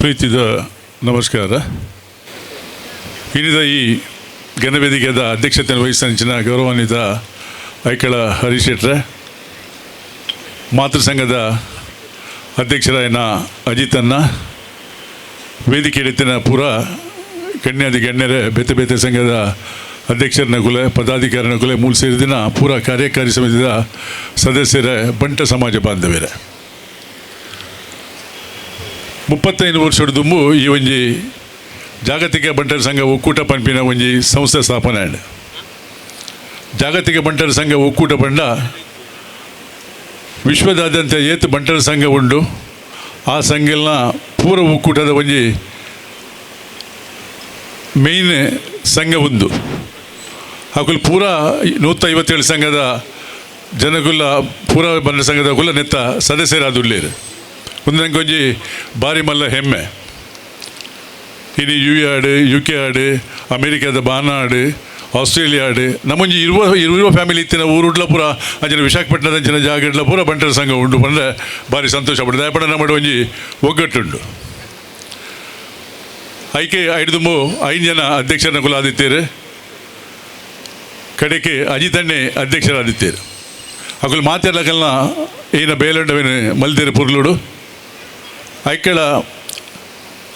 ಪ್ರೀತಿದ ನಮಸ್ಕಾರ. ಇನ್ನಿದ ಈ ಗಣವೇದಿಕೆಯ ಅಧ್ಯಕ್ಷತೆಯನ್ನು ವಹಿಸಿದ ಗೌರವಾನ್ವಿತ ಐಕಳ ಹರೀಶ್ ಶೆಟ್ರೆ ಮಾತೃ ಸಂಘದ ಅಧ್ಯಕ್ಷರಾಯನ ಅಜಿತನ್ನ ವೇದಿಕೆ ಎತ್ತಿನ ಪೂರ ಗಣ್ಯಾದಿ ಗಣ್ಯರೇ ಬೇತೆ ಬೇತೆ ಸಂಘದ ಅಧ್ಯಕ್ಷರ ಕುಲೆ ಪದಾಧಿಕಾರಿನ ಕುಲೆ, ಮೂಲ ಸೇರಿದಿನ ಪೂರ ಕಾರ್ಯಕಾರಿ ಸಮಿತಿಯ ಸದಸ್ಯರ, ಬಂಟ ಸಮಾಜ ಬಾಂಧವ್ಯರೇ. ಮುಪ್ಪತ್ತೈದು ವರ್ಷದ ದುಂಬು ಈ ಒಂಜಿ ಜಾಗತಿಕ ಬಂಟರ ಸಂಘ ಒಕ್ಕೂಟ ಪಂಪಿನ ಒಂಜಿ ಸಂಸ್ಥೆ ಸ್ಥಾಪನೆ ಆಂಡ್ ಜಾಗತಿಕ ಬಂಟರ ಸಂಘ ಒಕ್ಕೂಟ ಪಂಡ ವಿಶ್ವದಾದ್ಯಂತ ಏತು ಬಂಟರ ಸಂಘ ಉಂಡು. ಆ ಸಂಘಲ್ನ ಪೂರ ಒಕ್ಕೂಟದ ಒಂಜಿ ಮೇನ್ ಸಂಘ ಒಂದು ಹಾಕುಲ್ ಪೂರ ನೂತ ಐವತ್ತೇಳು ಸಂಘದ ಜನಗುಲ್ಲ ಪೂರ ಬಂಟರ ಸಂಘದ ಕುಲ ನೆತ್ತ ಸದಸ್ಯರಾದುಳ್ಳೇರು ಒಂದು ನಂಗೆ ಒಂಜಿ ಭಾರಿ ಮಲ್ಲ ಹೆಮ್ಮೆ. ಇನ್ನು ಯು ಆಡು, ಯು ಕೆ ಆಡು, ಅಮೇರಿಕಾದ ಬಾನಾಡು ಆಸ್ಟ್ರೇಲಿಯಾ ಆಡು, ನಮ್ಮೊಂಜಿ ಇರುವ ಇರುವ ಫ್ಯಾಮಿಲಿ ಇತ್ತಿನ ಊರುಡ್ಲ ಪೂರ ಅಂಚಿನ ವಿಶಾಖಪಟ್ಟಣದ ಅಂಚಿನ ಜಾಗಡ್ಲ ಪೂರ ಬಂಟರ ಸಂಘ ಉಂಡು ಬಂದರೆ ಭಾರಿ ಸಂತೋಷ ಪಡ್ತದೆ. ಯಾಪಡ ನಮ್ಮ ಒಂಜಿ ಒಗ್ಗಟ್ಟುಂಡು. ಐಕೆ ಐಡ್ದುಂಬು ಐದು ಜನ ಅಧ್ಯಕ್ಷರನ್ನ ಕುಲಾದಿತ್ತೇರು. ಕಡೆಗೆ ಅಜಿತಣ್ಣೆ ಅಧ್ಯಕ್ಷರಾದಿತ್ತೇರು. ಅಕುಲ್ ಮಾತಾಡ್ಲಕಲ್ನ ಏನ ಬೇಲಂಡವೇನು ಮಲ್ದೇರು ಪುರ್ಲುಡು. ಐಕಳ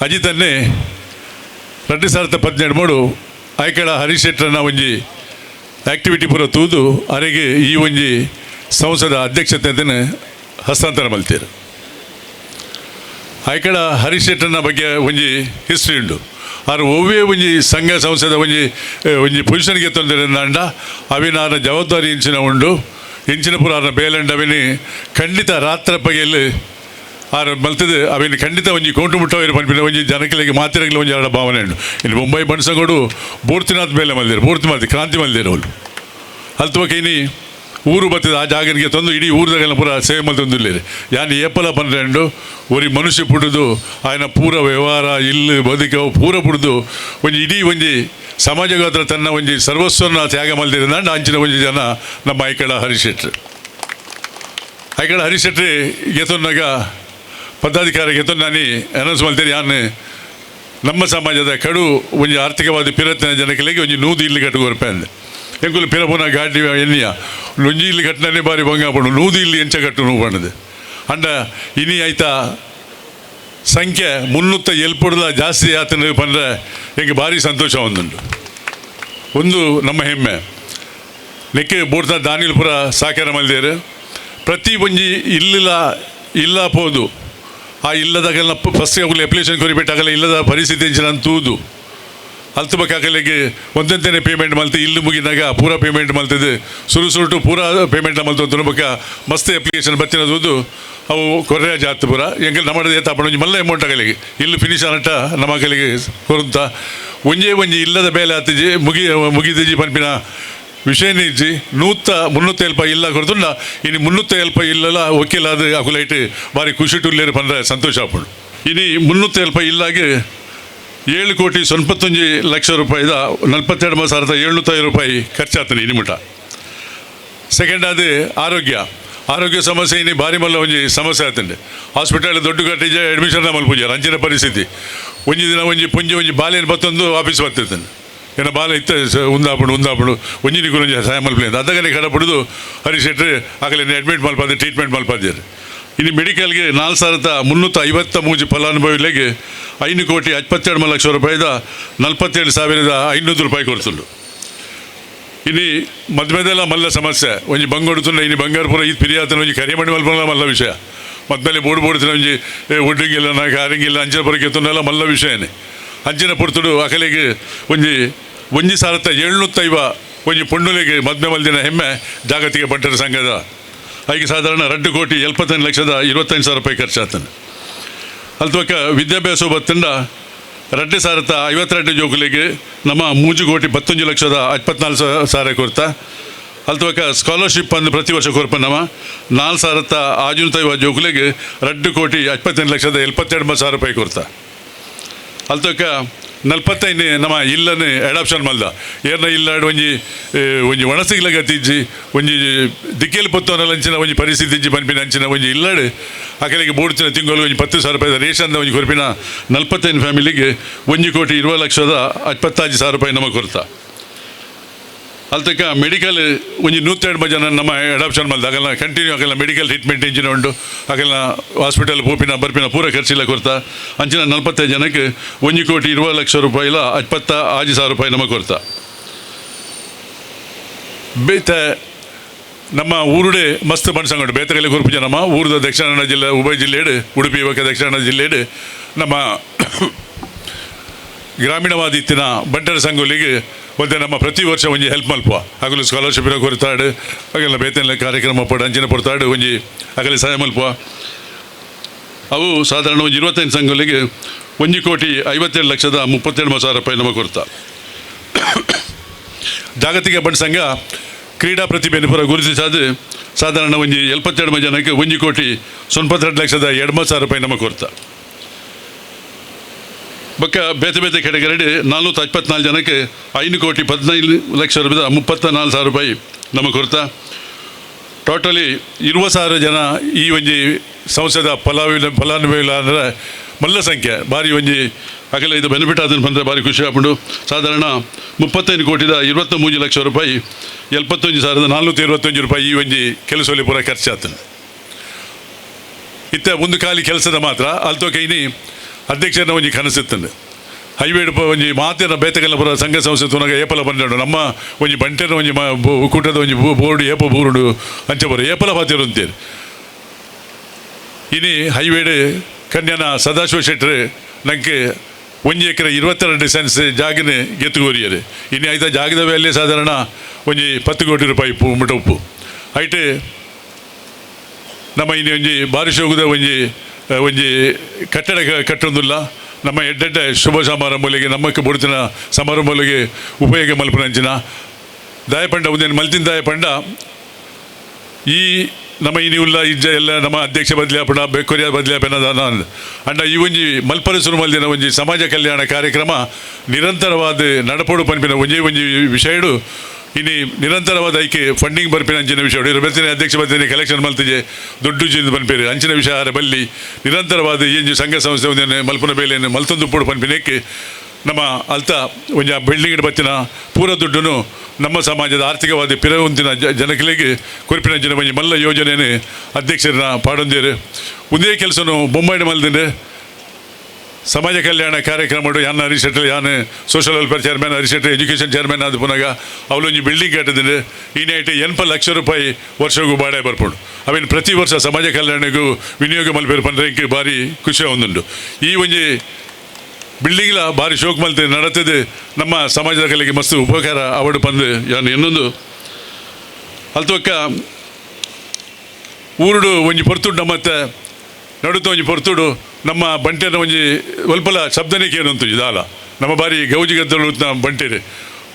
ಅಜಿತನ್ನೇ ರಡ್ಡು ಸಾವಿರದ ಪದಿನೆಂಟು ಮೂಡು ಹರೀಶ್ ಶೆಟ್ಟರನ್ನ ಒಂಜಿ ಆಕ್ಟಿವಿಟಿ ಪೂರ ತೂದು ಅರೆಗೆ ಈ ಒಂಜಿ ಸಂಸದ ಅಧ್ಯಕ್ಷತೆ ಹಸ್ತಾಂತರ ಮಲ್ತೀರು. ಹರೀಶ್ ಶೆಟ್ಟರನ್ನ ಬಗ್ಗೆ ಒಂಜಿ ಹಿಸ್ಟ್ರಿ ಉಂಡು ಆರು ಒವ್ವೇ ಒಂಜಿ ಸಂಘ ಸಂಸದ ಒಂಜಿ ಒಂಜಿ ಪೊಸಿಷನ್ಗೆ ತೊಂದರೆ ಅವಿನ ಜವಾಬ್ದಾರಿ ಇಂಚಿನ ಉಂಡು. ಇಂಚಿನ ಪುರ ಬೇಲಂಡ ಅವಿನಿ ಖಂಡಿತ ರಾತ್ರ ಬಗೆಯಲ್ಲಿ ಆರು ಮಲ್ತದೆ ಅವಿನ ಖಂಡಿತ ಒಂಜಿ ಕೋಟು ಮುಟ್ಟವೇರು ಪನ್ಪಿನ ಒಂಜಿ ಜನಕಲಿಗೆ ಮಾತಿರಗಲಿ ಒಂಜಿ ಎರಡು ಭಾವನೆ ಉಂಡು ಇಲ್ಲಿ ಮುಂಬೈ ಬಣಸಗೋಡು ಬೂರ್ತಿನಾಥ್ ಮೇಲೆ ಮಲ್ದಿರು ಬೂರ್ತಿ ಮಲ್ತಿ ಕ್ರಾಂತಿ ಮಲ್ದಿರು ಅವಳು ಅಲ್ತು ಕೈನಿ ಊರು ಬತ್ತಿದ ಆ ಜಾಗನಿಗೆ ತಂದು ಇಡೀ ಊರದಾಗೆಲ್ಲ ಪೂರ ಸೇವೆ ಇಲ್ಲಿ ಯಾನ್ ಏಪಲ ಪನ್ನೆಂಡು ಒರಿ ಮನುಷ್ಯ ಪುಡುದು, ಆಯ್ನ ಪೂರ ವ್ಯವಹಾರ, ಇಲ್ಲು ಬದುಕವು ಪೂರ ಪುಡುದು, ಒಂಜಿ ಇಡೀ ಒಂಜಿ ಸಮಾಜಗಾತ್ರ ತನ್ನ ಒಂಜಿ ಸರ್ವಸ್ವನ್ನ ತ್ಯಾಗ ಮಲ್ದಿರಿಂದ ಅಂಚಿನ ಒಂಜಿ ಜನ ನಮ್ಮ ಐಕಳ ಹರಿಶೆಟ್ರಿ. ಶೆಟ್ರು ಐಕಳ ಹರಿಶೆಟ್ರಿ ಶೆಟ್ರಿ ಗೆತೊನ್ನಾಗ ಪದಾಧಿಕಾರಿ ಗೆತೊನ್ ನಾನು ಅನೌನ್ಸ್ ಮಾಡ್ತೇನೆ. ಯಾನ್ ನಮ್ಮ ಸಮಾಜದ ಕಡು ಒಂಜಿ ಆರ್ಥಿಕವಾದ ಪಿರತ್ತಿನ ಜನಕಲಿಗೆ ಒಂಜಿ ನೂದು ಇಲ್ಲಿ ಕಟ್ಟು ಅಂದೆ. ಎಂಕುಲು ಪಿರಪುನ ಗಾಡಿ ಎನ್ನಿಯ? ಒಂಜಿ ಇಲ್ಲಿ ಕಟ್ಟಿನೇ ಬಾರಿ ಭಂಗ ಪಡು ನೂದು ಇಲ್ಲಿ ಎಂಚ ಕಟ್ಟು ನೂ ಬಣ್ಣದು ಅಂಡ ಇನಿ ಆಯ್ತಾ ಸಂಖ್ಯೆ ಮುನ್ನೂತ್ತ ಎಲ್ಪಡ್ದ ಜಾಸ್ತಿ ಆತನ ಪಂದ್ರೆ ಎಂಗೆ ಭಾರಿ ಸಂತೋಷ ಒಂದುಂಟು. ಒಂದು ನಮ್ಮ ಹೆಮ್ಮೆ. ನೆಕ್ಕೆ ಬೋಡ್ತ ದಾನಿಲ್ಪುರ ಸಾಕಾರ ಮಲ್ದೇರು ಪ್ರತಿ ಒಂಜಿ ಇಲ್ಲಿಲ್ಲ, ಇಲ್ಲ ಪೋದು. ಆ ಇಲ್ಲದಾಗಲ್ಲ ಫಸ್ಟ್ ಆಗಲೇ ಅಪ್ಲಿಕೇಶನ್ ಕೊರಿಬೇಕಾಗಲ್ಲ ಇಲ್ಲದ ಪರಿಸ್ಥಿತಿ ಇಂಚಿನ ತೂದು. ಅಲ್ತು ಬೇಕಾಗಲಿಗೆ ಒಂದೊಂದೇ ಪೇಮೆಂಟ್ ಮಲ್ತು ಇಲ್ಲಿ ಮುಗಿದಾಗ ಪೂರ ಪೇಮೆಂಟ್ ಮಲ್ತಿದೆ ಸುರು ಸುರುಟು ಪೂರ ಪೇಮೆಂಟ್ ಮಲ್ತು ಅಂತ ಮಸ್ತ್ ಅಪ್ಲಿಕೇಶನ್ ಬರ್ತಿರೋದು ಅವು ಕೊರೆಯ ಜಾತಿ ಪೂರ. ಹೆಂಗೆ ನಮ್ಮದೇ ಏತಾಪಣ ಒಂಜಿ ಮಲ್ಲ ಅಮೌಂಟ್ ಆಗಲಿಗೆ ಇಲ್ಲಿ ಫಿನಿಶ್ ಆನಟ ನಮ್ಮ ಕೊರಂತ? ಒಂಜೇ ಒಂಜಿ ಇಲ್ಲದ ಬೇಲೆ ಆತಿಜಿ, ಮುಗಿ ಮುಗಿದಿಜಿ ಪನ್ಪಿನ ಎಲ್ಪ ಇಲ್ಲ ಕೊರ್ದುಂಡ ಇನ್ನು ಮುನ್ನೂತ್ತ ಎಲ್ಪ ಇಲ್ಲಲ ಒಕೆಲಾದ್ ಅದು ಅಕುಲೈಟ್ ಬಾರಿ ಖುಷಿ ಟುಲ್ಲೇರು ಪಂದ್ರೆ ಸಂತೋಷ ಆಪುಂಡು ಇನಿ ಮುನ್ನೂತ್ತ ಎಲ್ಪ ಇಲ್ಲಾಗಿ ಏಳು ಕೋಟಿ ಸೊನ್ಪತ್ತೊಂಜಿ ಲಕ್ಷ ರೂಪಾಯಿದ ನಲ್ವತ್ತೆರಡು ಸಾವಿರದ ಏಳ್ನೂತ್ತೈದು ರೂಪಾಯಿ ಖರ್ಚಾಗ್ತಾನೆ ಇನಿಮುಟ ಸೆಕೆಂಡ್ ಅದು ಆರೋಗ್ಯ. ಆರೋಗ್ಯ ಸಮಸ್ಯೆ ಇನ್ನು ಭಾರಿ ಮಲ್ಲ ಒಂಜಿ ಸಮಸ್ಯೆ ಆತಂಡೆ. ಹಾಸ್ಪಿಟಲ್ ದೊಡ್ಡ ಕಟ್ಟಿಜ ಅಡ್ಮಿಷನ್ ಮಲ್ಪುಜಾರ ಅಂಚಿನ ಪರಿಸ್ಥಿತಿ. ಒಂಜಿ ದಿನ ಒಂಜಿ ಪುಂಜಿ, ಒಂಜಿ ಬಾಲಿನ ಬತ್ತೊಂದು ಆಫೀಸ್ ಬರ್ತಿರ್ತಾನೆ ಸ- ಉಂದಾಪುಡು ಉಂದಾಪುಡು ಒಂಜಿನಿ ಒಂಜಿ ಸಹಾಯ ಮಲ್ಪಲೆ ಅದಗನೆ ಕಡ ಬಿಡುದು ಹರಿ ಶೆಟ್ರಿ ಆಗಲೇ ಅಡ್ಮಿಟ್ ಮಲ್ಪದೆ ಟ್ರೀಟ್ಮೆಂಟ್ ಮಲ್ಪದ್ಯಾರ ಇನ್ನು ಮೆಡಿಕಲ್ಗೆ ನಾಲ್ಕು ಸಾವಿರದ ಮುನ್ನೂರ ಐವತ್ತ ಮೂಜಿ ಫಲಾನುಭವಿಗಳಿಗೆ ಐದು ಕೋಟಿ ಎಪ್ಪತ್ತೆರಡು ಲಕ್ಷ ರೂಪಾಯಿದ ನಲ್ವತ್ತೇಳು ಸಾವಿರದ ಐನೂರು ರೂಪಾಯಿ ಕೊಡ್ತುಂಡು. ಇನ್ನು ಮದ್ಮೆದೆಲ್ಲ ಮಲ್ಲ ಸಮಸ್ಯೆ. ಒಂಜಿ ಬಂಗೊಡುತ್ತುಂಡ ಇನ್ನು ಬಂಗಾರಪುರ ಇದು ಪಿರಿಯಾತನ ಒಂಜಿ ಕರಿಮಣಿ ಮಲ್ಪನ ಮಲ್ಲ ವಿಷಯ. ಮದ್ಮೇಲೆ ಬೋರ್ಡ್ ಬೋಡ್ತಿನ ಒಂಜಿ ಒಡ್ಡಿಂಗಿಲ್ಲ ನಾ ಕಾರಿಂಗಿಲ್ಲ ಅಂಚಿನ ಪುರಕ್ಕೆ ಎತ್ತುನೆಲ್ಲ ಮಲ್ಲ ವಿಷಯನೇ. ಅಂಚಿನ ಪುರ್ತುಡು ಅಕಲಿಗೆ ಒಂಜಿ ಒಂಜಿ ಸಾವಿರದ ಏಳ್ನೂತ್ತೈವ ಒಂಜಿ ಪುಣ್ಣುಲಿಗೆ ಮದ್ಮೆ ಮಲ್ದಿನ ಹೆಮ್ಮೆ ಜಾಗತಿಕ ಬಂಟರ ಸಂಘದ. ಐಗೆ ಸಾಧಾರಣ ಎರಡು ಕೋಟಿ ಎಲ್ಪತ್ತೈದು ಲಕ್ಷದ ಇರುವತ್ತೈದು ಸಾವಿರ ರೂಪಾಯಿ ಖರ್ಚಾಗ್ತಾನೆ ಅಲ್ತವಕ್ಕ ವಿದ್ಯಾಭ್ಯಾಸ ಬತ್ತಿಂದ ರಡ್ಡು ಸಾವಿರದ ಐವತ್ತೆರಡು ಜೋಕುಲಿಗೆ ನಮ್ಮ ಮೂಜು ಕೋಟಿ ಬತ್ತೊಂದು ಲಕ್ಷದ ಇಪ್ಪತ್ನಾಲ್ಕು ಸಾವಿರ ಕೊರ್ತ ಅಲ್ತವಕ್ಕ ಸ್ಕಾಲರ್ಶಿಪ್ ಅಂದು ಪ್ರತಿ ವರ್ಷ ಕೊರ್ಪ ನಮ್ಮ ನಾಲ್ಕು ಸಾವಿರದ ಆಜುನೂತೈವ ಜೋಕುಲಿಗೆ ಎರಡು ಕೋಟಿ ಇಪ್ಪತ್ತೆಂಟು ಲಕ್ಷದ ಎಪ್ಪತ್ತೆರಡು ಸಾವಿರ ರೂಪಾಯಿ ಕೊರ್ತ ಅಲ್ತವಕ್ಕ ನಲ್ಪತ್ತೈದು ನಮ್ಮ ಇಲ್ಲನೇ ಅಡಾಪ್ಷನ್ ಮಲ್ದ. ಏರ್ನ ಇಲ್ಲ, ಒಂಜಿ ಒಂಜಿ ಒಣಸಿಗ್ಲ ಗತಿಜ್ಜಿ, ಒಂಜಿ ದಿಕ್ಕೇಲಿ ಪೊತ್ತವನ ಅಂಚಿನ ಒಂಜಿ ಪರಿಸ್ಥಿತಿ ಇಜ್ಜಿ ಪನ್ಪಿನ ಅಂಚಿನ ಒಂಜಿ ಇಲ್ಲಾಡು. ಅಕಲಿಗೆ ಬೋಡ್ಚಿನ ತಿಂಗಳು ಒಂಜಿ ಪತ್ತು ಸಾವಿರ ರೂಪಾಯಿ ರೇಷನ್ ಒಂಜಿ ಕೊರ್ಪಿನ ನಲ್ಪತ್ತೈದು ಫ್ಯಾಮಿಲಿಗೆ ಒಂಜಿ ಕೋಟಿ ಇರುವ ಲಕ್ಷದ ಇಪ್ಪತ್ತಾಜಿ ಸಾವಿರ ರೂಪಾಯಿ ನಮಗೆ ಕೊಡ್ತಾ. ಅಲ್ತಕ್ಕ ಮೆಡಿಕಲ್ ಒಂಜಿ ನೂತ್ತೆರಡು ಜನ ನಮ್ಮ ಅಡಾಪ್ಷನ್ ಮಲ್ದ. ಆಗಲ್ಲ ಕಂಟಿನ್ಯೂ ಆಗಲ್ಲ ಮೆಡಿಕಲ್ ಟ್ರೀಟ್ಮೆಂಟ್ ಇಂಜಿನ ಉಂಟು ಆಗಲ್ಲ ಹಾಸ್ಪಿಟಲ್ ಪೂಪಿನ ಬರ್ಪಿನ ಪೂರ ಖರ್ಚಿಲ್ಲ ಕೊರ್ತಾ. ಅಂಚಿನ ನಲ್ವತ್ತೈದು ಜನಕ್ಕೆ ಒಂಜಿ ಕೋಟಿ ಇರುವ ಲಕ್ಷ ರೂಪಾಯಿಲ ಇಪ್ಪತ್ತ ಆಜಿ ಸಾವಿರ ರೂಪಾಯಿ ನಮಗೆ ಕೊರ್ತಾ. ಬೇತ ನಮ್ಮ ಊರುಡೆ ಮಸ್ತ್ ಬಣ್ಸಂಗಡು ಬೇತಗಲ್ಲಿ ಕುರುಪು ಜನಮ್ಮ ಊರದ ದಕ್ಷಿಣ ಕನ್ನಡ ಜಿಲ್ಲೆ, ಉಭಯ ಜಿಲ್ಲೆಡು, ಉಡುಪಿ ಇವಾಗ ದಕ್ಷಿಣ ಕನ್ನಡ ನಮ್ಮ ಗ್ರಾಮೀಣವಾದಿತ್ತಿನ ಬಂಟರ ಸಂಘಗಳಿಗೆ ಒಂದೇ ನಮ್ಮ ಪ್ರತಿ ವರ್ಷ ಒಂಜಿ ಹೆಲ್ಪ್ ಮಲ್ಪ ಹಗಲು ಸ್ಕಾಲರ್ಶಿಪ್ ಕೊರ್ತಾಡು ಹಾಗೆಲ್ಲ ಬೇತನ ಕಾರ್ಯಕ್ರಮ ಪಡ, ಅಂಚಿನ ಪಡ್ತಾಡು ಒಂಜಿ ಹಗಲಿ ಸಹಾಯ ಮಲ್ಪ ಅವು ಸಾಧಾರಣ ಒಂದು ಇರುವತ್ತೈದು ಸಂಘಗಳಿಗೆ ಒಂದು ಕೋಟಿ ಐವತ್ತೇಳು ಲಕ್ಷದ ಮುಪ್ಪತ್ತೆರಡು ಸಾವಿರ ರೂಪಾಯಿ ನಮಗೆ ಕೊಡ್ತಾ ಜಾಗತಿಕ ಬಡ್ ಸಂಘ ಕ್ರೀಡಾ ಪ್ರತಿಭೆಯನ್ನು ಪುರ ಗುರುತಿಸಾದು ಸಾಧಾರಣ ಒಂಜಿ ಎಲ್ಪತ್ತೆರಡು ಜನಕ್ಕೆ ಒಂದು ಕೋಟಿ ಸೊನ್ಪತ್ತೆರಡು ಲಕ್ಷದ ಎರಡು ಸಾವಿರ ರೂಪಾಯಿ ನಮಗೆ ಕೊಡ್ತಾ ಬೊಕ್ಕ ಬೇತೆ ಬೇತೆ ಕೆಟಗರಿ ನಾಲ್ನೂರ ಇಪ್ಪತ್ನಾಲ್ಕು ಜನಕ್ಕೆ ಐದು ಕೋಟಿ ಹದಿನೈದು ಲಕ್ಷ ರೂಪಾಯಿ ಮುಪ್ಪತ್ತ ನಾಲ್ಕು ಸಾವಿರ ರೂಪಾಯಿ ನಮಗೆ ಕೊಡ್ತಾ ಟೋಟಲಿ ಇರುವ ಸಾವಿರ ಜನ ಈ ಒಂಜಿ ಸಂಸದ ಫಲಾವಿ ಫಲಾನುಭವಿಗಳ ಅಂದರೆ ಮಲ್ಲ ಸಂಖ್ಯೆ. ಭಾರಿ ಒಂಜಿ ಅಗಲ ಇದು ಬೆನಿಫಿಟ್ ಅದನ್ನು ಬಂದರೆ ಭಾರಿ ಖುಷಿ ಆಗ್ಬಿಟ್ಟು ಸಾಧಾರಣ ಮುಪ್ಪತ್ತೈದು ಕೋಟಿದ ಇರುವತ್ತ ಮೂರು ಲಕ್ಷ ರೂಪಾಯಿ, ಎಲ್ಪತ್ತೊಂದು ಸಾವಿರದ ನಾಲ್ನೂತ ಇರುವತ್ತೊಂದು ರೂಪಾಯಿ ಈ ಒಂಜಿ ಕೆಲಸದಲ್ಲಿ ಪೂರ ಖರ್ಚಾಗ್ತದೆ ಇತ್ತ ಒಂದು ಖಾಲಿ ಕೆಲಸದ ಮಾತ್ರ. ಅಲ್ತೋಕೆ ಇನಿ ಅಧ್ಯಕ್ಷನ ಒಂಜಿ ಕನಸಿತ್ತಂದು ಹೈವೇಡ್ ಒಂಜಿ ಮಾತಿನ ಬೇತಗೆಲ್ಲ ಪುರ ಸಂಘ ಸಂಸ್ಥೆ ತುನಗ ಏಪಲ ಬಂದಡು. ನಮ್ಮ ಒಂಜಿ ಬಂಟೆನ ಒಂಜಿ ಮ ಕೂಟದ ಒಂಜಿ ಬೋರ್ಡ್ ಏಪ ಬೂರುಡು ಅಂಚ ಬರ ಏಪಲ ಪಾತಿರು ಅಂತೇಳಿ ಇನಿ ಹೈವೇಡ್ ಕನ್ಯನ ಸದಾಶಿವ ಶೆಟ್ಟರೆ ನಂಗೆ ಒಂಜಿ ಎಕರೆ ಇರುವತ್ತೆರಡು ಸೆನ್ಸ್ ಜಾಗಿನ ಗೆತ್ತುಗೋರಿಯರು ಇನ್ನು ಆಯ್ತಾ ಜಾಗದ ಬೆಲೆ ಸಾಧಾರಣ ಒಂಜಿ ಪತ್ತು ಕೋಟಿ ರೂಪಾಯಿ ಉಪ್ಪು ಮುಟ ಉಪ್ಪು ಇನ್ನು ಒಂಜಿ ಬಾರಿ ಹೋಗುದ ಒಂಜಿ ಒಂಜಿ ಕಟ್ಟಡ ಕಟ್ಟೊಂದುಲ್ಲ ನಮ್ಮ ಎಡ್ಡೆಡ್ಡ ಶುಭ ಸಮಾರಂಭಗಳಿಗೆ ನಮ್ಮಕ್ಕೆ ಬುಡ್ತಿನ ಸಮಾರಂಭಗಳಿಗೆ ಉಪಯೋಗ ಮಲ್ಪನಂಚಿನ ದಾಯಪಂಡ, ಒಂದೇನು ಮಲ್ತಿನ ದಾಯಪಂಡ. ಈ ನಮ್ಮ ಇನಿ ಉಲ್ಲ ಇಜ್ಜ ಎಲ್ಲ ನಮ್ಮ ಅಧ್ಯಕ್ಷ ಬದಲಾಪಣ ಬೆಕ್ಕೊರಿಯ ಬದಲಾಪಣ ಅಂಡ ಈ ಒಂಜಿ ಮಲ್ಪರಸುರು ಮಲ್ದಿನ ಒಂಜಿ ಸಮಾಜ ಕಲ್ಯಾಣ ಕಾರ್ಯಕ್ರಮ ನಿರಂತರವಾದ ನಡಪೋಡು ಪನ್ಪಿನ ಒಂಜಿ ಒಂಜಿ ವಿಷಯಡು ಇನಿ ನಿರಂತರವಾದ ಐಕೆ ಫಂಡಿಂಗ್ ಬರ್ಪಿನ ಅಂಚಿನ ವಿಷಯ ಬರ್ತೀನಿ ಅಧ್ಯಕ್ಷ ಬರ್ತೀನಿ ಕಲೆಕ್ಷನ್ ಮಲ್ತಿಜೆ ದುಡ್ಡು ಜಿಂದ ಬನ್ಪೇರಿ ಅಂಚಿನ ವಿಷಯ ಬಲ್ಲಿ ನಿರಂತರವಾದ ಏನು ಸಂಘ ಸಂಸ್ಥೆ ಒಂದೇ ಮಲ್ಪನ ಬೇಲೆಯನ್ನು ಮಲ್ತೊಂದು ಪೂಡು ಪನ್ಪಿನಕ್ಕೆ ನಮ್ಮ ಅಲ್ತ ಒಂಜ ಬಿಲ್ಡಿಂಗ್ ಬತ್ತಿನ ಪೂರ ದುಡ್ಡನ್ನು ನಮ್ಮ ಸಮಾಜದ ಆರ್ಥಿಕವಾದ ಪಿರವಂತಿನ ಜನಗಳಿಗೆ ಕೊರಿಪಿನ ಜನ ಮಲ್ಲ ಯೋಜನೆಯನ್ನು ಅಧ್ಯಕ್ಷರನ್ನ ಪಾಡೊಂದೇರು. ಒಂದೇ ಕೆಲಸನು ಬೊಂಬೈನ ಮಲ್ದಿದೆ ಸಮಾಜ ಕಲ್ಯಾಣ ಕಾರ್ಯಕ್ರಮ ಯಾನ್ ಹರಿಶೆಟ್ಟಿ ಯಾನ್ social welfare chairman Harishetty education chairman ಆದ ಪುನಗ ಅವಳೊಂಜಿ ಬಿಲ್ಡಿಂಗ್ ಕಟ್ಟಿದ್ರೆ ಈ ನೈಟ್ ಎನ್ಪ ಲಕ್ಷ ರೂಪಾಯಿ ವರ್ಷಗೂ ಬಾಡೆ ಬರ್ಪುಂಡು ಮೀನ್ ಪ್ರತಿ ವರ್ಷ ಸಮಾಜ ಕಲ್ಯಾಣಗೂ ವಿನಿಯೋಗ ಮಲ್ಪೇರು ಪಂದ್ರೆ ಬಾರಿ ಭಾರಿ ಖುಷಿ ಒಂದುಂಡು ಈ ಒಂಜಿ ಬಿಲ್ಡಿಂಗ್ಲ ಭಾರಿ ಶೋಕ್ ಮಲ್ತೆ ನಡತದೆ ನಮ್ಮ ಸಮಾಜದ ಕಲೆಗೆ ಮಸ್ತ್ ಉಪಕಾರ ಅವಡು ಪಂದು ಯಾನು ಇನ್ನೊಂದು. ಅಲ್ತೊಕ್ಕ ಊರುಡು ಒಂಜಿ ಪೊರ್ತುಡ್ ನಮ್ಮತ್ತೆ ನಡುತ್ತ ಒಂಜಿ ಪೊರ್ತುಡು, ನಮ್ಮ ಬಂಟೆನ ಒಂಜಿ ಒಲ್ಪಲ ಶಬ್ದನಿಕೆ ಏನಂತು ದಾಲ ನಮ್ಮ ಬಾರಿ ಗೌಜಿ ಗದ್ದಲು ಬಂಟೆರೆ.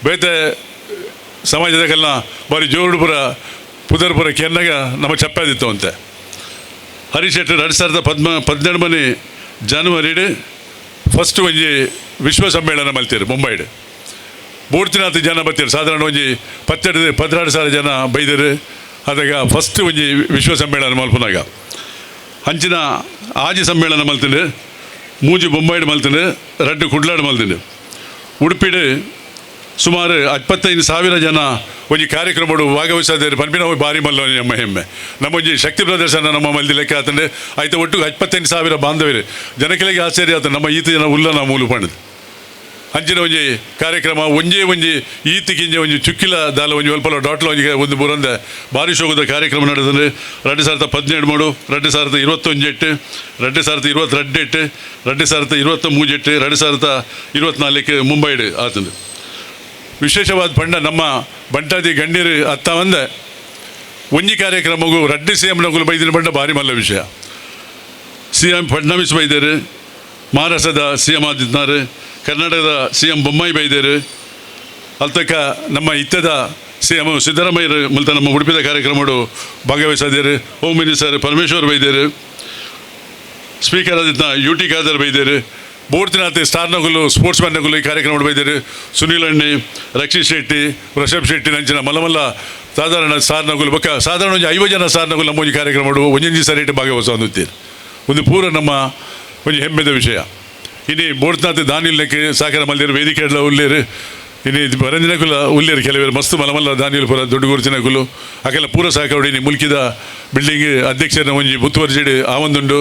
ಬೇತೆ ಸಮಾಜದ ಕಲ್ಲ ಬಾರಿ ಜೋರು ಪುರ ಪುದರ್ ಪುರ ಕೆನ್ನಗ ನಮ್ಮ ಚಪ್ಪಾದಿತ್ತು ಅಂತ. ಹರೀಶ್ ಶೆಟ್ಟರ್ ಎರಡು ಸಾವಿರದ ಪದ್ಮ, ಪದಿನೆಂಟನೇ ಜಾನ್ವರಿಡ್ ಫಸ್ಟ್ ಒಂಜಿ ವಿಶ್ವ ಸಮ್ಮೇಳನ ಮಲ್ತೀರಿ ಮುಂಬೈಡ್. ಮೂರ್ತಿನಾಥ ಜನ ಬರ್ತೀರಿ ಸಾಧಾರಣ ಒಂಜಿ ಪತ್ತೆರಡು, ಪದಿನಾರು ಸಾವಿರ ಜನ ಬೈದರು. ಅದಾಗ ಫಸ್ಟ್ ಒಂಜಿ ವಿಶ್ವ ಸಮ್ಮೇಳನ ಮಲ್ಪನಾಗ. ಅಂಚಿನ ಆಜಿ ಸಮ್ಮೇಳನ ಮಲ್ತಿಂಡು ಮೂಜಿ ಬೊಂಬೈಡ್ ಮಲ್ತಿಂಡು ರಡ್ಡು ಕುಡ್ಲಾಡ್ ಮಲ್ತಿಂಡು ಉಡುಪಿಡು ಸುಮಾರು ಇಪ್ಪತ್ತೈದು ಸಾವಿರ ಜನ ಒಂಜಿ ಕಾರ್ಯಕ್ರಮಡು ಭಾಗವಹಿಸಿದ್ದಾರೆ ಪನ್ಪಿನ ಭಾರಿ ಮಲ್ಲ ನಮ್ಮ ಹೆಮ್ಮೆ. ನಮ್ಮ ಒಂಜಿ ಶಕ್ತಿ ಪ್ರದರ್ಶನ ನಮ್ಮ ಮಲ್ದಿ ಲೆಕ್ಕ ಆತಂಡೆ, ಆಯ್ತು ಒಟ್ಟು ಇಪ್ಪತ್ತೈದು ಸಾವಿರ ಬಾಂಧವ್ಯರು. ಜನಕ್ಕೆ ಆಶ್ಚರ್ಯ ಆತ ನಮ್ಮ ಈತ ಜನ ಉಲ್ಲನ ಮೂಲು ಪಂಡದು ಅಂಚಿನ ಒಂಜಿ ಕಾರ್ಯಕ್ರಮ, ಒಂಜೇ ಒಂಜಿ ಈತಿಗಿಂಜ ಒಂಜಿ ಚುಕ್ಕಿಲ ದಾಲ ಒಂಜಿ ಒಲ್ಪಲ ಡಾಟ್ಲ ಒಂಜಿ ಒಂದು ಬುರಂದ ಬಾರಿ ಶೋಕದ ಕಾರ್ಯಕ್ರಮ ನಡೆದ್ರೆ ಎರಡು ಸಾವಿರದ ಹದಿನೇಳು ಮೂಡು ಎರಡು ಸಾವಿರದ ಇರುವತ್ತೊಂದು ಎಟ್ಟು ಎರಡು ಸಾವಿರದ ಇರುವತ್ತೆರಡು ಎಟ್ಟು ಎರಡು ಸಾವಿರದ ಇರುವತ್ತ ಮೂಜು ಎಟ್ಟು ಎರಡು ಸಾವಿರದ ಇರುವತ್ನಾಲ್ಕು ಮುಂಬೈ ಆತಂದು. ವಿಶೇಷವಾದ ಪಂಡ ನಮ್ಮ ಬಂಟಾದಿ ಗಣ್ಯರು ಅತ್ತ ಬಂದ ಒಂಜಿ ಕಾರ್ಯಕ್ರಮಗೂ ರಡ್ಡಿ ಸಿ ಎಂ ನಗುಲು ಬೈದಿನ ಪಂಡ ಭಾರಿ ಮಲ್ಲ ವಿಷಯ. ಸಿ ಎಂ ಫಡ್ನವೀಸ್ ಬೈದರು ಮಹಾರಾಷ್ಟ್ರದ ಸಿ ಎಂ ಆದಿತ್ಯನಾಥ್, ಕರ್ನಾಟಕದ ಸಿ ಎಂ ಬೊಮ್ಮಾಯಿ ಬೈದರು ಅಲ್ತಕ್ಕ ನಮ್ಮ ಇತ್ತದ ಸಿ ಎಂ ಸಿದ್ದರಾಮಯ್ಯರು ಮೂಲಕ ನಮ್ಮ ಉಡುಪಿದ ಕಾರ್ಯಕ್ರಮಗಳು ಭಾಗವಹಿಸಿದ್ದಾರೆ ಹೋಮ್ ಮಿನಿಸ್ಟರ್ ಪರಮೇಶ್ವರ್ ಬೈದೇರು ಸ್ಪೀಕರ್ ಆದಿತ್ಯ ಯು ಟಿ ಖಾದರ್ ಬೈದರು ಮೂರ್ತಿನಾಥ್ ಸ್ಟಾರ್ ಸ್ಪೋರ್ಟ್ಸ್ ಮ್ಯಾನ್ ಈ ಕಾರ್ಯಕ್ರಮ ಬೈದೇರು ಸುನೀಲ್ ಅಣ್ಣಿ, ರಕ್ಷಿತ್ ಶೆಟ್ಟಿ ಋಷಭ್ ಶೆಟ್ಟಿ ನಂಚಿನ ಮಲಮಲ್ಲ ಮಲ್ಲ ಸಾಧಾರಣ ಸ್ಟಾರ್ ಬಕ್ಕ ಸಾಧಾರಣ ಒಂದು ಐವತ್ತು ಜನ ಸ್ಟಾರ್ ನಗುಲು ನಮ್ಮ ಒಂದು ಕಾರ್ಯಕ್ರಮ ಒಂಜಿ ಸರಿ ಸರಿಟ್ ಭಾಗವಹಿಸ ಹೊಂದುತ್ತೀರಿ ಒಂದು ಪೂರ ನಮ್ಮ ಒಂಜಿ ಹೆಮ್ಮೆದ ವಿಷಯ. ಇನ್ನು ಮೂರ್ತನಾಥ ದಾನಿಲ್ನಕ್ಕೆ ಸಾಕರ ಮಲ್ದಿರು ವೇದಿಕೆ ಎಲ್ಲ ಇನ್ನು ಇನಿ ಬರಂಜನಕುಲ ಉಳ್ಳೇರು ಕೆಲವರು ಮಸ್ತ್ ಮಲಮಲ್ಲ ದಾನಿಲ್ ಪುರ ದೊಡ್ಡ ಗುರುತಿನಕುಲು ಅಕೆಲ್ಲ ಪೂರ ಸಾಕವಡಿ ಮುಲ್ಕಿದ ಬಿಲ್ಡಿಂಗ್ ಅಧ್ಯಕ್ಷರನ್ನ ಒಂಜಿ ಮುತುವರ್ಜಿಡು ಆವಂದುಂಡು.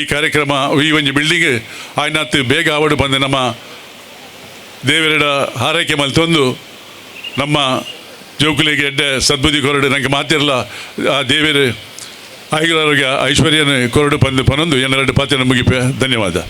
ಈ ಕಾರ್ಯಕ್ರಮ, ಈ ಒಂಜಿ ಬಿಲ್ಡಿಂಗ್ ಆಯ್ನಾತ್ ಬೇಗ ಆವಡು ಬಂದೆ ನಮ್ಮ ದೇವರೆಡ ಹಾರೈಕೆ ಮಲ್ತೊಂದು ನಮ್ಮ ಜೋಕುಲಿಗೆ ಎಡ್ಡೆ ಸದ್ಬುದ್ಧಿ ಕೊರಡು ನನಗೆ ಮಾತಿರಲ್ಲ ಆ ದೇವರು ಆಯುರಾರೋಗ್ಯ ಐಶ್ವರ್ಯನ ಕೊರಡು ಪಂದು ಪನೊಂದು ಎನ್ನೆರಡು ಪಾತ್ರ ಮುಗಿಪೆ. ಧನ್ಯವಾದ.